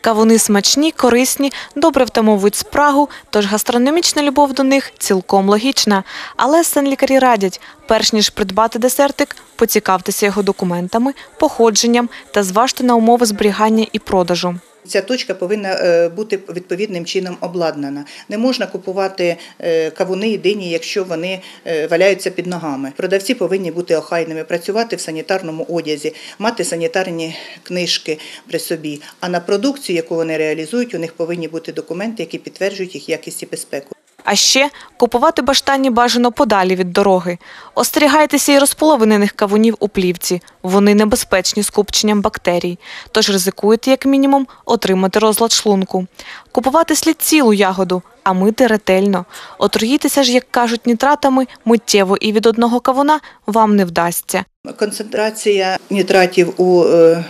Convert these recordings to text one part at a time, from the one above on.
Кавуни смачні, корисні, добре втамовують спрагу, тож гастрономічна любов до них цілком логічна. Але санлікарі радять, перш ніж придбати десертик, поцікавтеся його документами, походженням та зважте на умови зберігання і продажу. Ця точка повинна е, бути відповідним чином обладнана. Не можна купувати е, кавуни і дині, якщо вони е, валяються під ногами. Продавці повинні бути охайними, працювати в санітарному одязі, мати санітарні книжки при собі. А на продукцію, яку вони реалізують, у них повинні бути документи, які підтверджують їх якість і безпеку. А ще купувати баштані бажано подалі від дороги. Остерігайтеся і розполовинених кавунів у плівці. Вони небезпечні скупченням бактерій, тож ризикуєте, як мінімум, отримати розлад шлунку. Купувати слід цілу ягоду, а мити ретельно. Отруїтися ж, як кажуть, нітратами миттєво і від одного кавуна вам не вдасться. Концентрація нітратів у е,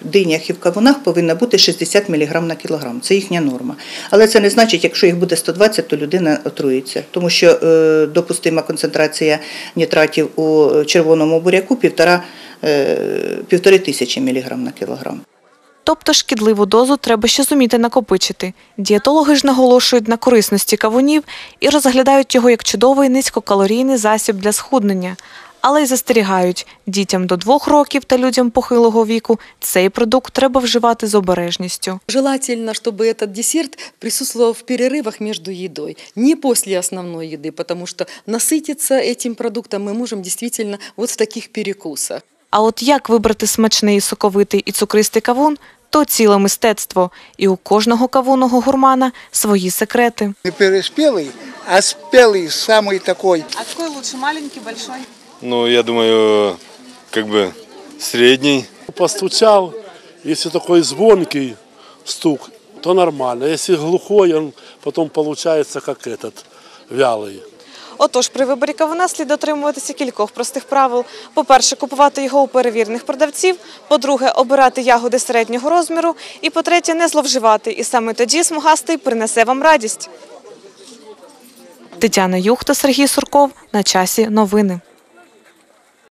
динях і в кавунах повинна бути 60 мг на кілограм. Це їхня норма. Але це не значить, якщо їх буде 120, то людина отруїться. Тому що е, допустима концентрація нітратів у червоному буряку е, півтори тисячі міліграм на кілограм. Тобто шкідливу дозу треба ще зуміти накопичити. Дієтологи ж наголошують на корисності кавунів і розглядають його як чудовий низькокалорійний засіб для схуднення Але й застерігають, дітям до двох років та людям похилого віку цей продукт треба вживати з обережністю. Желательно, чтобы этот десерт присутствовал в перерывах между едой, не после основной еды, потому что насытиться этим продуктом мы можем действительно вот в таких перекусах. А от як вибрати смачний, соковитий і цукристий кавун – то ціле мистецтво. І у кожного кавунного гурмана свої секрети. Не переспелый, а спелый, самый такой. А який лучше, маленький, большой? Ну, я думаю, как бы средний. постучал, если такой звонкий стук, то нормально. Если глухой, он потом получается как этот, вялый. Отож, при виборі кавуна слід дотримуватися кількох простих правил. По-перше, купувати його у перевірених продавців. По-друге, обирати ягоди середнього розміру. І по-третє, не зловживати. І саме тоді смугастий принесе вам радість. Тетяна Юхта, Сергій Сурков. На часі новини.